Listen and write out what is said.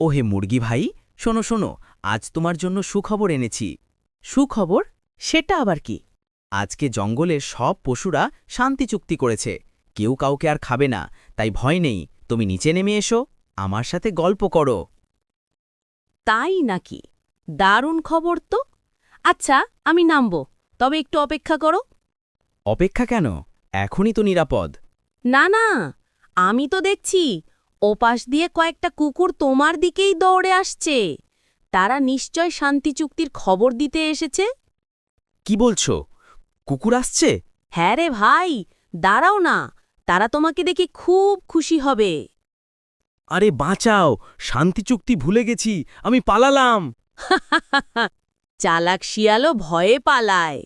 ওহে মুরগি ভাই শোনো শোনো আজ তোমার জন্য সুখবর এনেছি। সুখবর? সেটা আবার কি? আজকে জঙ্গলের সব পশুরা শান্তি চুক্তি করেছে। কেউ কাউকে আর খাবে না তাই ভয় নেই। তুমি নিচে নেমে এসো আমার সাথে গল্প করো। তাই নাকি? দারুণ খবর তো। আচ্ছা আমি নামব তবে একটু অপেক্ষা করো। অপেক্ষা কেন? এখনই তো নিরাপদ। না না আমি তো দেখছি ওপাশ দিয়ে কয়েকটা কুকুর তোমার দিকেই দৌড়ে আসছে। তারা নিশ্চয় শান্তি চুক্তির খবর দিতে এসেছে। কি বলছো? কুকুর আসছে? হ্যাঁ রে ভাই দাঁড়াও না তারা তোমাকে দেখে খুব খুশি হবে। আরে বাঁচাও শান্তি চুক্তি ভুলে গেছি আমি পালালাম। চালাক শিয়ালও ভয়ে পালায়।